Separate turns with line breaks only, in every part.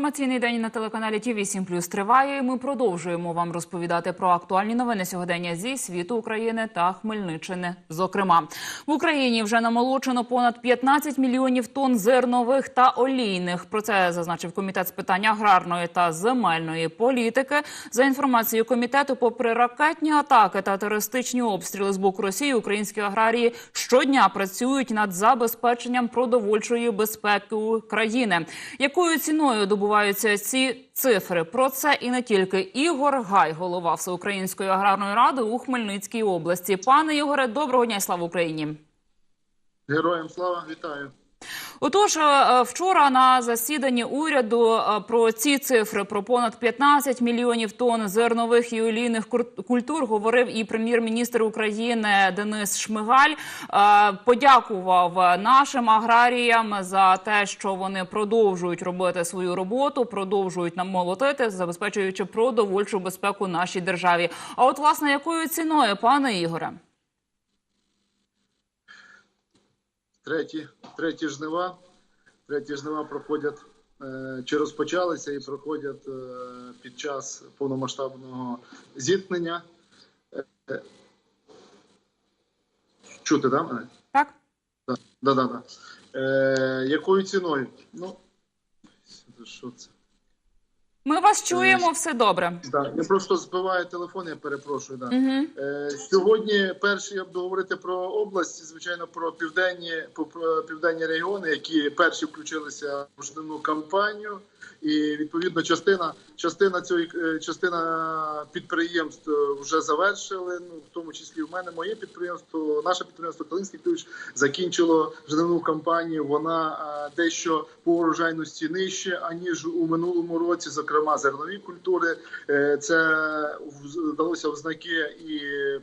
Інформаційний день на телеканалі ТІВІ 7 плюс триває. і Ми продовжуємо вам розповідати про актуальні новини сьогодення зі світу України та Хмельниччини. Зокрема, в Україні вже намолочено понад 15 мільйонів тонн зернових та олійних. Про це зазначив комітет з питань аграрної та земельної політики. За інформацією комітету, попри ракетні атаки та терористичні обстріли з боку Росії, українські аграрії щодня працюють над забезпеченням продовольчої безпеки країни. Якою ціною добуваються ці цифри? Про це і не тільки Ігор Гай, голова Всеукраїнської аграрної ради у Хмельницькій області. Пане Ігоре, доброго дня і слава Україні.
Героям слава вітаю.
Отож, е, вчора на засіданні уряду е, про ці цифри про понад 15 мільйонів тонн зернових і олійних культур говорив і прем'єр-міністр України Денис Шмигаль. Е, Подякував нашим аграріям за те, що вони продовжують робити свою роботу, продовжують нам молотити, забезпечуючи продовольчу безпеку нашій державі. А от власне якою ціною, пане Ігоре?
Треті, треті жнива. Треті жнива проходять е, чи розпочалися і проходять е, під час повномасштабного зіткнення. Е, чути, да, мене?
Так.
Да, да, да. Е, якою ціною? Ну, що це?
Ми вас чуємо, все добре.
Да, я просто збиваю телефон, я перепрошую. Да.
Угу.
Е, Сьогодні перший я буду говорити про області, звичайно, про південні про- про південні регіони, які перші включилися в жнивну кампанію. І відповідно частина частина цієї е, частина підприємств е, вже завершили. Ну в тому числі в мене моє підприємство, наше підприємство Калинський ключ закінчило жнивну кампанію. Вона е, дещо по урожайності нижче аніж у минулому році, зокрема зернові культури. Це вдалося в знаки і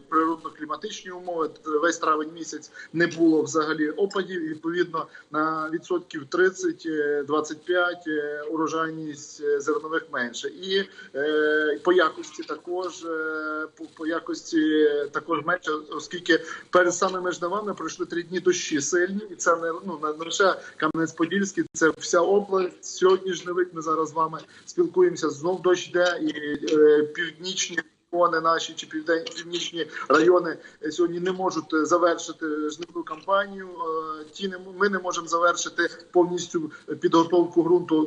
природно-кліматичні умови. Весь травень місяць не було взагалі опадів. І, відповідно на відсотків 30-25 е, урожайність е, зернових менше. І е, по якості також е, по, якості також менше, оскільки перед самими жнивами пройшли три дні дощі сильні, і це не ну не лише Кам'янець-Подільський, це вся область. Сьогодні жнивик. Ми зараз з вами спілкуємося. Знов дощ йде і північні. Регіони Наші чи південні північні райони е, сьогодні не можуть е, завершити жнивну кампанію. Е, Ті не ми не можемо завершити повністю підготовку ґрунту.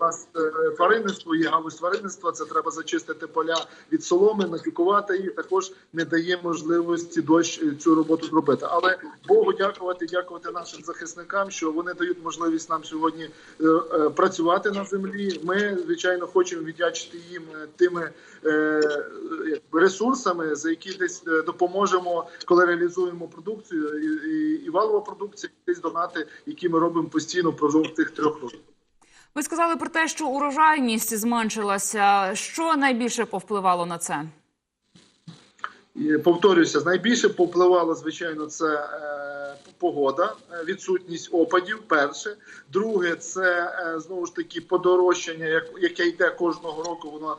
У нас тваринництво є галузь тваринництва. Це треба зачистити поля від соломи, нафікувати їх. Також не дає можливості дощ цю роботу зробити. Але Богу дякувати, дякувати нашим захисникам, що вони дають можливість нам сьогодні працювати на землі. Ми звичайно хочемо віддячити їм тими ресурсами, за які десь е, допоможемо, коли реалізуємо продукцію і, і, валова продукція, десь донати, які ми робимо постійно впродовж тих трьох років.
Ви сказали про те, що урожайність зменшилася. Що найбільше повпливало на це?
І повторюся, найбільше повпливало, звичайно, це е, погода, е, відсутність опадів. Перше, друге, це е, знову ж таки подорожчання, як яке йде кожного року. Воно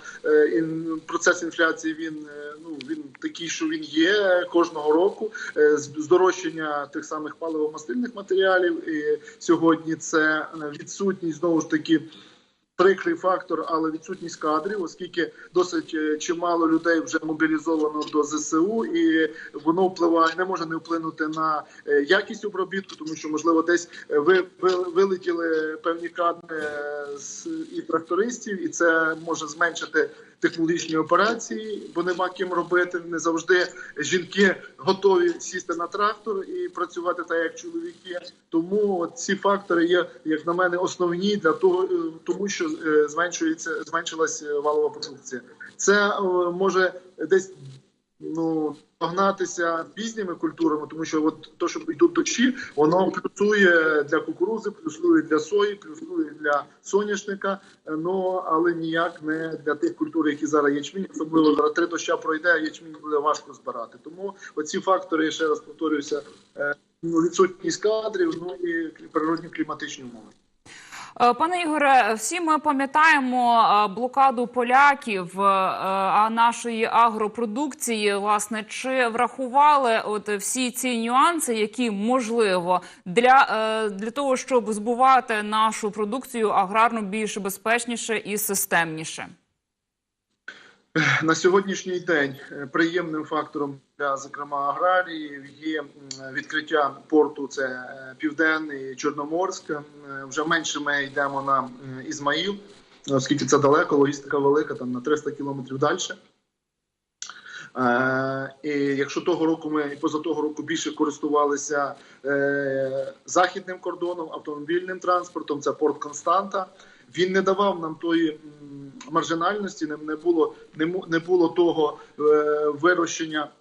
процес інфляції. Він ну він такий, що він є кожного року. Е, здорожчання тих самих паливо-мастильних матеріалів. І сьогодні це відсутність знову ж таки. Прикрий фактор, але відсутність кадрів, оскільки досить е, чимало людей вже мобілізовано до ЗСУ, і воно впливає, не може не вплинути на е, якість обробітку, тому що можливо десь е, ви, ви вилетіли певні кадри з і трактористів, і це може зменшити технологічні операції, бо нема ким робити. Не завжди жінки готові сісти на трактор і працювати так, як чоловіки. Тому ці фактори є, як на мене, основні для того, тому що е, зменшується зменшилася валова продукція. Це е, може десь ну погнатися пізніми культурами, тому що от то, що йдуть дощі, воно плюсує для кукурузи, плюсує для сої, плюсує для соняшника. е, Ну але ніяк не для тих культур, які зараз ячмінь, особливо зараз три доща пройде, а ячмінь буде важко збирати. Тому оці фактори, я ще раз повторююся, е, ну, відсутність кадрів, ну і природні кліматичні умови.
Е, Пане Ігоре, всі ми пам'ятаємо е, блокаду поляків е, нашої агропродукції. Власне, чи врахували от всі ці нюанси, які можливо для, для того, щоб збувати нашу продукцію аграрну більш безпечніше і системніше?
На сьогоднішній день е, приємним фактором для зокрема аграріїв є відкриття порту. Це е, південний Чорноморськ. Вже менше ми йдемо на Ізмаїл, оскільки це далеко, логістика велика, там на 300 кілометрів далі. Е, і якщо того року ми і поза того року більше користувалися західним кордоном, автомобільним транспортом, це порт Константа. Він не давав нам тої маржинальності, не, було не, не було того е, вирощення.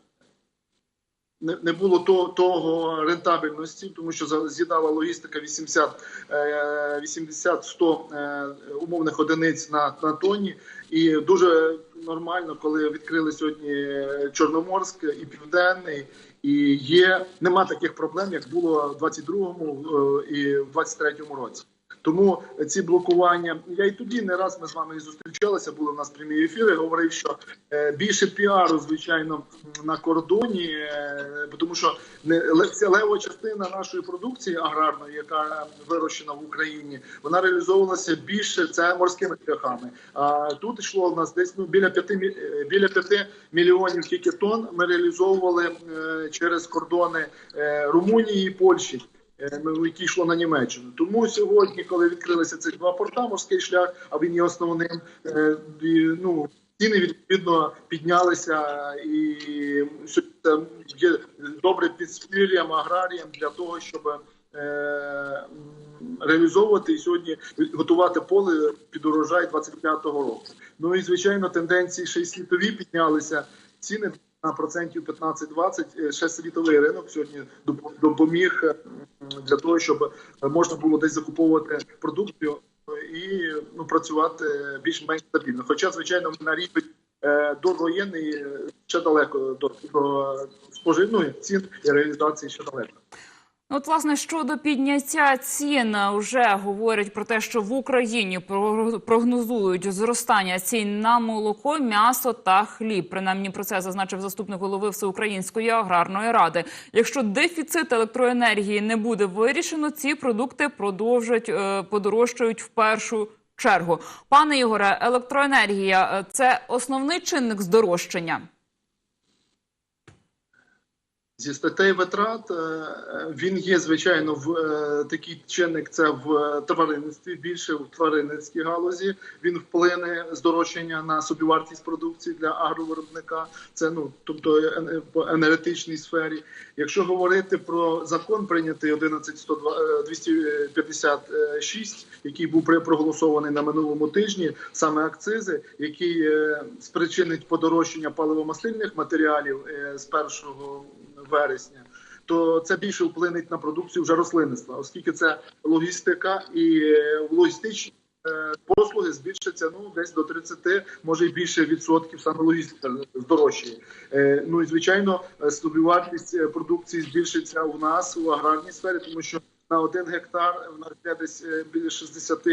Не, не було то, того рентабельності, тому що з'їдала логістика 80, е, 80-100 е, умовних одиниць на, на тонні. І дуже нормально, коли відкрили сьогодні Чорноморськ і Південний, і є нема таких проблем, як було в 22-му е, і в 23-му році. Тому ці блокування я і тоді не раз ми з вами і зустрічалися. Були в нас прямі ефіри. Говорив, що е, більше піару, звичайно, на кордоні, е, тому що не лева частина нашої продукції аграрної, яка вирощена в Україні, вона реалізовувалася більше це морськими шляхами. А тут йшло в нас десь ну біля п'яти мі- е, біля п'яти мільйонів тільки тонн. Ми реалізовували через кордони Румунії і Польщі. Е, ми- які йшло на Німеччину. Тому сьогодні, коли відкрилися ці два порта, морський шлях, а він є основним, е, ну, ціни відповідно піднялися, і це є добре підспір'ям аграріям для того, щоб е, реалізовувати і сьогодні готувати поле під урожай 25-го року. Ну і звичайно, тенденції ще й світові піднялися. Ціни на процентів 15-20. Е, Ще світовий ринок сьогодні допоміг е, для того, щоб можна було десь закуповувати продукцію і ну, працювати більш-менш стабільно. Хоча, звичайно, на рівень е, довоєнний е, ще далеко до, до споживної цін і реалізації ще далеко.
Ну, От, власне, щодо підняття цін, вже говорять про те, що в Україні про- прогнозують зростання цін на молоко, м'ясо та хліб. Принаймні про це зазначив заступник голови Всеукраїнської аграрної ради. Якщо дефіцит електроенергії не буде вирішено, ці продукти продовжать е, подорожчають в першу чергу. Пане Ігоре, електроенергія е, це основний чинник здорожчання.
Зі статей витрат е, він є звичайно в е, такий чинник. Це в е, тваринництві, більше в тваринницькій галузі. Він вплине здорожчання на собівартість продукції для агровиробника. Це ну тобто е, по енергетичній сфері. Якщо говорити про закон, прийнятий 11.256, який був проголосований на минулому тижні, саме акцизи, який е, спричинить подорожчання паливомастильних матеріалів е, з 1 вересня. То це більше вплине на продукцію вже рослинництва, оскільки це логістика і е, логістичні е, послуги збільшаться ну десь до 30, може й більше відсотків саме логістика здорожчає. Е, Ну і звичайно, собівартість продукції збільшиться у нас у аграрній сфері, тому що на один гектар в нас йде десь біля 60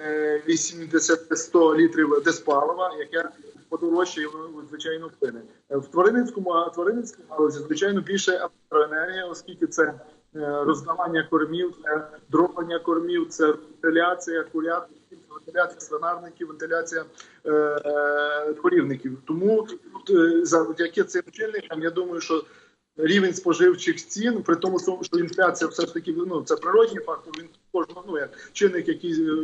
е, 80 100 літрів диспалива, яке подорожчає, звичайно вплине. Е, В тваринницькому тваринницькій галузі, звичайно, більше електроенергія, оскільки це е, роздавання кормів, це дроблення кормів, це вентиляція курятників, вентиляція свинарників, вентиляція е, е, корівників. Тому тут е, завдяки цим чинникам, я думаю, що рівень споживчих цін, при тому, що інфляція все ж таки ну це природній фактор. Він кожного ну як чинник, який е,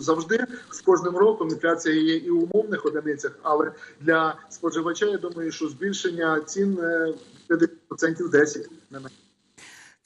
завжди з кожним роком інфляція є і в умовних одиницях, але для споживача я думаю, що збільшення цін е, 50% 10 не менше.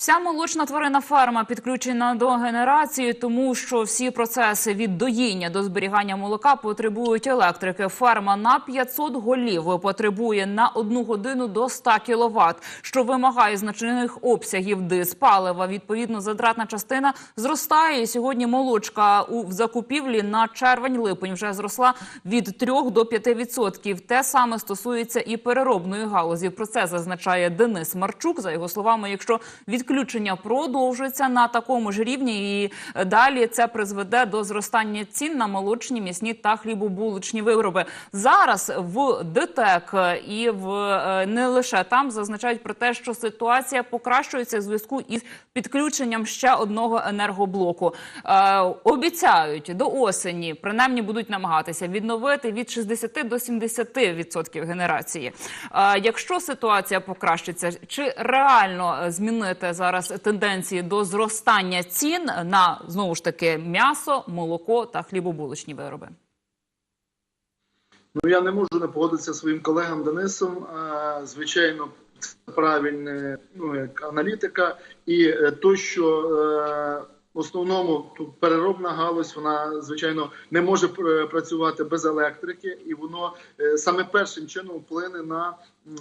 Вся молочна тварина ферма підключена до генерації, тому що всі процеси від доїння до зберігання молока потребують електрики. Ферма на 500 голів потребує на одну годину до 100 кВт, що вимагає значних обсягів диспалива. Відповідно, затратна частина зростає. Сьогодні молочка у закупівлі на червень-липень вже зросла від 3 до 5 відсотків. Те саме стосується і переробної галузі. Про це зазначає Денис Марчук. За його словами, якщо відключити відключення продовжуються на такому ж рівні, і е, далі це призведе до зростання цін на молочні, м'ясні та хлібобулочні вироби. Зараз в ДТЕК і в е, не лише там зазначають про те, що ситуація покращується в зв'язку із підключенням ще одного енергоблоку. Е, обіцяють до осені, принаймні будуть намагатися відновити від 60 до 70% генерації. Е, якщо ситуація покращиться, чи реально е, змінити зараз тенденції до зростання цін на знову ж таки м'ясо, молоко та хлібобулочні вироби?
Ну я не можу не погодитися зі своїм колегам Денисом. Звичайно, це правильна ну, як аналітика, і е, то, що е, в основному тут переробна галузь, вона звичайно не може пр- працювати без електрики, і воно е, саме першим чином вплине на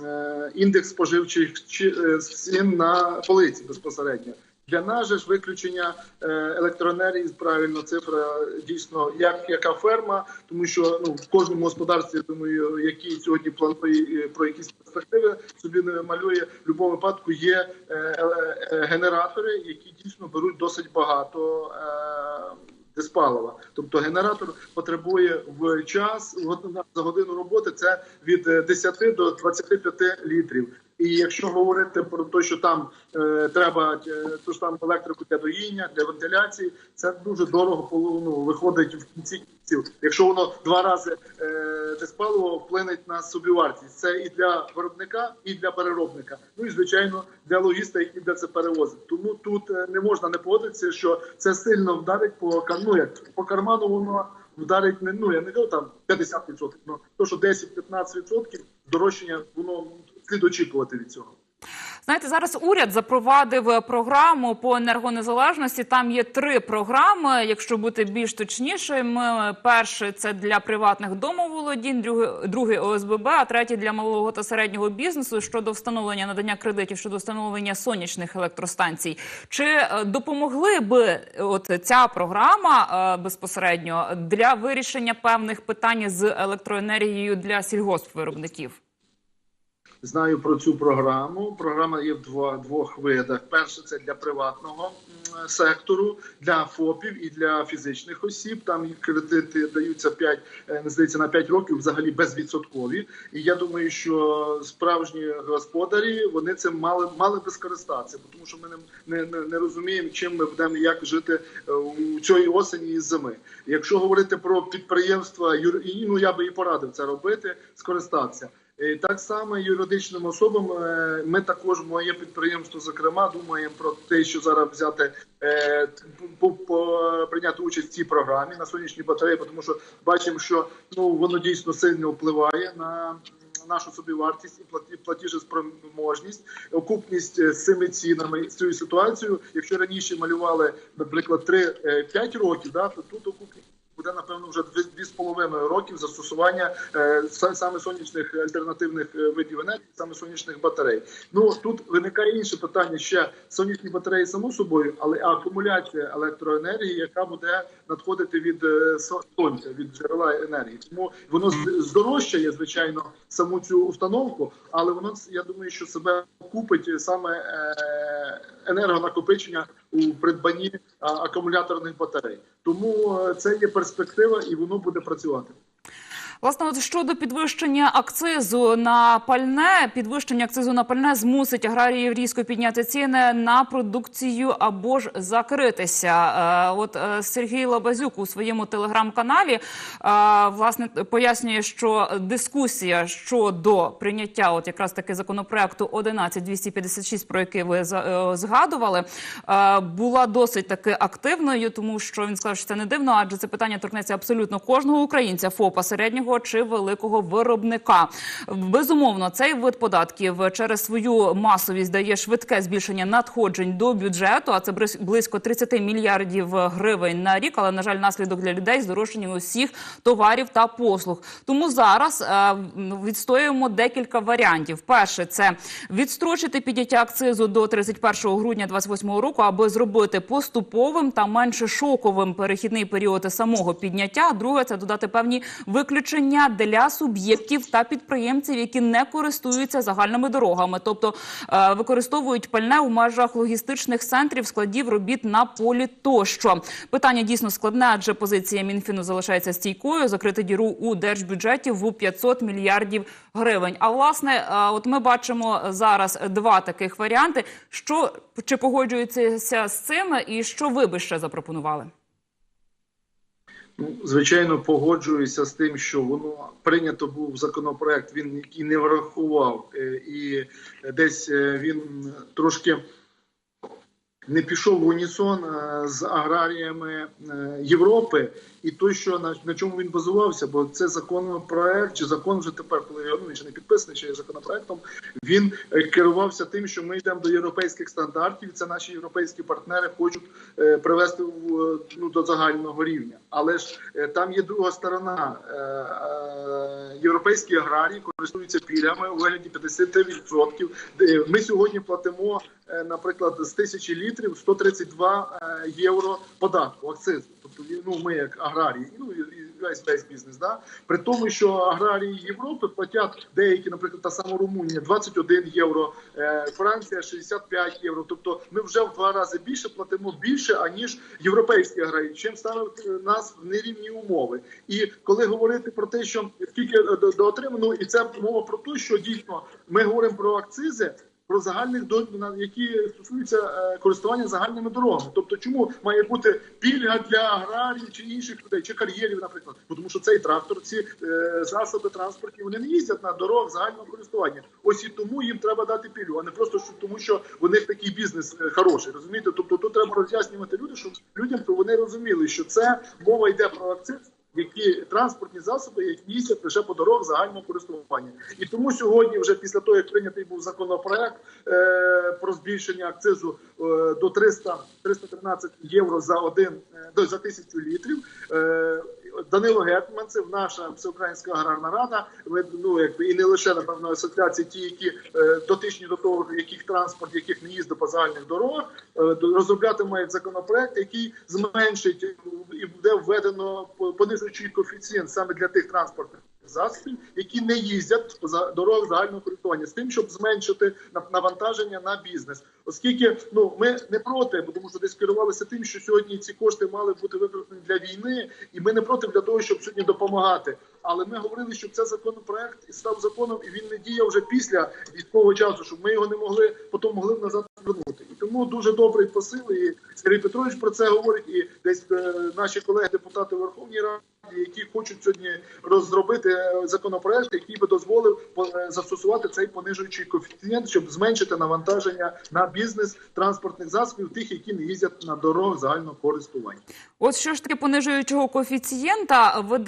е, індекс споживчих чи- е, цін на полиці безпосередньо. Для нас же ж виключення е, електроенергії, правильно цифра дійсно як яка ферма, тому що ну в кожному господарстві думаю, який сьогодні планує про якісь перспективи собі не малює. В будь-якому випадку є е, е, генератори, які дійсно беруть досить багато. Диспалива. Тобто генератор потребує в час за годину роботи це від е, 10 до 25 літрів. І якщо говорити про те, що там е, треба е, ту ж там електрику для доїння, для вентиляції, це дуже дорого ну, виходить в кінці кінців. Якщо воно два рази е, диспаливо вплинеть на собівартість, це і для виробника, і для переробника. Ну і звичайно для логіста, який буде це перевозить. Тому тут е, не можна не погодитися, що це сильно вдарить по ну, як по карману. Воно вдарить не ну я не кажу там 50%, ну то що 10-15% здорожчання, воно слід очікувати від цього.
Знаєте, зараз уряд запровадив програму по енергонезалежності. Там є три програми. Якщо бути більш точнішим, перший це для приватних домоволодінь, другий, другий ОСББ, а третій для малого та середнього бізнесу щодо встановлення надання кредитів щодо встановлення сонячних електростанцій. Чи е, допомогли би е, от ця програма е, безпосередньо для вирішення певних питань з електроенергією для сільгоспвиробників?
Знаю про цю програму. Програма є в два, двох видах. Перше це для приватного сектору, для ФОПів і для фізичних осіб. Там кредити даються 5, е, не здається, на 5 років, взагалі безвідсоткові. І я думаю, що справжні господарі вони цим мали мали би скористатися, тому що ми не, не, не, розуміємо, чим ми будемо як жити е, у цієї осені і зими. Якщо говорити про підприємства, ну я би і порадив це робити, скористатися. Е, Так само юридичним особам е, ми також моє підприємство, зокрема, думаємо про те, що зараз взяти е, прийняти участь в цій програмі на сонячні батареї, тому що бачимо, що ну воно дійсно сильно впливає на. Нашу собівартість і платі- платіжеспроможність, окупність з цими цінами з цією ситуацією. Якщо раніше малювали, наприклад, 3-5 років, да, то тут окупність буде напевно вже дві, дві з половиною років застосування е, саме сонячних альтернативних е, видів енергії, саме сонячних батарей. Ну тут виникає інше питання ще сонячні батареї само собою, але акумуляція електроенергії, яка буде надходити від е, сонця, від джерела енергії. Тому воно здорожчає, звичайно, саму цю установку, але воно я думаю, що себе купить саме енергонакопичення у придбанні акумуляторних батарей. Тому е, це є перспектива, і воно буде працювати.
Власне, от щодо підвищення акцизу на пальне, підвищення акцизу на пальне змусить аграріїв різко підняти ціни на продукцію або ж закритися. Е, От е, Сергій Лабазюк у своєму телеграм-каналі е, власне пояснює, що дискусія щодо прийняття, от якраз таки законопроекту 11256, про який ви згадували, була досить таки активною, тому що він сказав, що це не дивно, адже це питання торкнеться абсолютно кожного українця, ФОПа, середнього чи великого виробника. Безумовно, цей вид податків через свою масовість дає швидке збільшення надходжень до бюджету, а це близько 30 мільярдів гривень на рік. Але на жаль, наслідок для людей здорожчання усіх товарів та послуг. Тому зараз е, відстоюємо декілька варіантів. Перше це відстрочити підняття акцизу до 31 грудня 2028 року, аби зробити поступовим та менше шоковим перехідний період самого підняття. Друге це додати певні виключення збільшення для суб'єктів та підприємців, які не користуються загальними дорогами, тобто е, використовують пальне у межах логістичних центрів, складів робіт на полі тощо. Питання дійсно складне, адже позиція Мінфіну залишається стійкою. Закрити діру у держбюджеті в 500 мільярдів гривень. А власне, е, от ми бачимо зараз два таких варіанти. Що чи погоджуєтеся з цим, і що ви би ще запропонували?
Звичайно, погоджуюся з тим, що воно прийнято був законопроект, він який не врахував, е, і десь е, він трошки не пішов в унісон е, з аграріями е, Європи, і той, що на, на чому він базувався, бо це законопроект, чи закон вже тепер, коли ну, він ще не підписаний, ще є законопроектом, він е, керувався тим, що ми йдемо до європейських стандартів. Це наші європейські партнери хочуть привести в, ну, до загального рівня. Але ж там є друга сторона. Е, е, європейські аграрії користуються пільгами у вигляді 50%. Ми сьогодні платимо, е, наприклад, з тисячі літрів 132 е, євро податку акцизу. Тобто, ну ми як аграрії, ну і весь бізнес, да при тому, що аграрії Європи платять деякі, наприклад, та сама Румунія 21 євро, е, Франція 65 євро. Тобто, ми вже в два рази більше платимо більше аніж європейські аграрії, чим ставить нас в нерівні умови. І коли говорити про те, що скільки до отримано, і це мова про те, що дійсно ми говоримо про акцизи. Про загальних до які стосуються е, користування загальними дорогами. Тобто, чому має бути пільга для аграріїв чи інших людей, чи кар'єрів, наприклад, Бо тому що цей трактор, ці е, засоби транспортні, вони не їздять на дорогах загального користування. Ось і тому їм треба дати пільгу, а не просто що тому, що у них такий бізнес е, хороший. Розумієте? Тобто тут треба роз'яснювати люди, щоб людям щоб вони розуміли, що це мова йде про акциз які транспортні засоби, які їздять лише по дорогах загального користування. І тому сьогодні, вже після того, як прийнятий був законопроект е, про збільшення акцизу е, до 300 313 євро за один е, за тисячу літрів. Е, Данило Гетманцев, наша всеукраїнська аграрна рада, ми, ну якби і не лише напевно асоціації, ті, які е, дотичні до того, яких транспорт, яких не їздить по загальних дорогах, е, розробляти мають законопроект, який зменшить і буде введено по- понижуючий коефіцієнт саме для тих транспортних засобів, які не їздять за- дорогах загального користування, з тим, щоб зменшити на- навантаження на бізнес. Оскільки ну ми не проти, бо тому що десь керувалися тим, що сьогодні ці кошти мали бути використані для війни, і ми не проти для того, щоб сьогодні допомагати. Але ми говорили, щоб цей законопроект став законом, і він не діяв вже після військового часу, щоб ми його не могли потім могли назад вернути. І тому дуже добрий посил. І Сергій Петрович про це говорить, і десь е, наші колеги, депутати Верховній Раді, які хочуть сьогодні розробити е, законопроект, який би дозволив е, застосувати цей понижуючий коефіцієнт, щоб зменшити навантаження на бізнес транспортних засобів, тих, які не їздять на дорогах загального користування.
От що ж таки понижуючого коефіцієнта, ви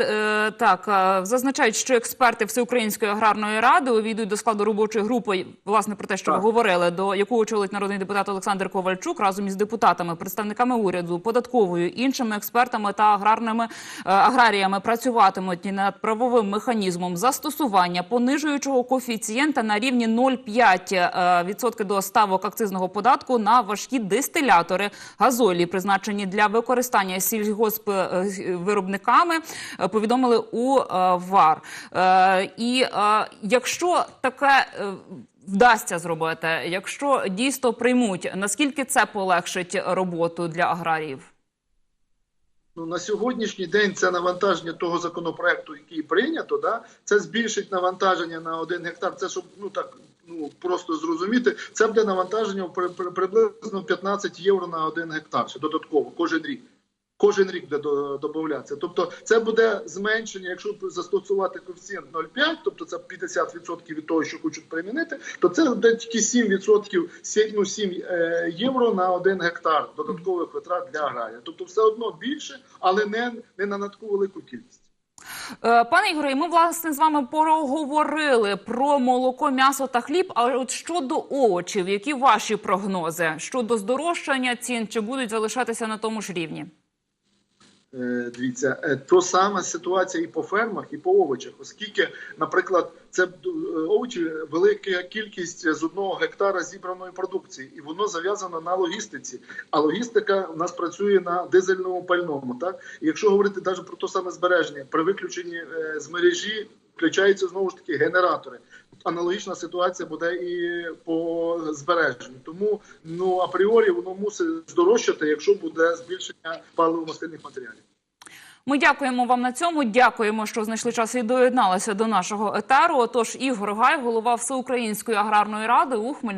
так зазначають, що експерти Всеукраїнської аграрної ради увійдуть до складу робочої групи, власне про те, що
Так.
ви говорили, до яку очолить народний депутат Олександр Ковальчук разом із депутатами, представниками уряду, податковою, іншими експертами та аграрними е, аграріями працюватимуть над правовим механізмом застосування понижуючого коефіцієнта на рівні 0,5% е, відсотки до ставок акцизного податку на важкі дистилятори газолі, призначені для використання сільгоспвиробниками, е, повідомили у е, ВАР. Е, І е, якщо таке е, вдасться зробити, якщо дійсно приймуть, наскільки це полегшить роботу для аграріїв?
Ну на сьогоднішній день це навантаження того законопроекту, який прийнято, да це збільшить навантаження на один гектар. Це щоб ну так ну просто зрозуміти, це буде навантаження при, при, приблизно 15 євро на один гектар ще додатково кожен рік. Кожен рік буде до- додатися. Тобто це буде зменшення, якщо застосувати коефіцієнт 0,5, тобто це 50% від того, що хочуть примінити, то це буде тільки 7%, сім- ну, 7 е, євро на один гектар додаткових витрат для аграрія. Тобто все одно більше, але не, не на таку велику кількість.
Е, Пане Ігоре, ми власне з вами проговорили про молоко, м'ясо та хліб. А от щодо овочів, які ваші прогнози щодо здорожчання цін, чи будуть залишатися на тому ж рівні?
Е, Дивіться, е, то саме ситуація і по фермах, і по овочах, оскільки, наприклад, це е, овочі велика кількість з одного гектара зібраної продукції, і воно зав'язано на логістиці. А логістика у нас працює на дизельному пальному. Так, і якщо говорити навіть про те саме збереження, при виключенні з мережі включаються знову ж таки генератори. Аналогічна ситуація буде і по збереженню. Тому ну апріорі воно мусить здорожчати, якщо буде збільшення паливо-мастильних матеріалів.
Ми дякуємо вам на цьому. Дякуємо, що знайшли час і доєдналися до нашого етеру. Отож, Ігор Гай, голова Всеукраїнської аграрної ради у Хмельницькому.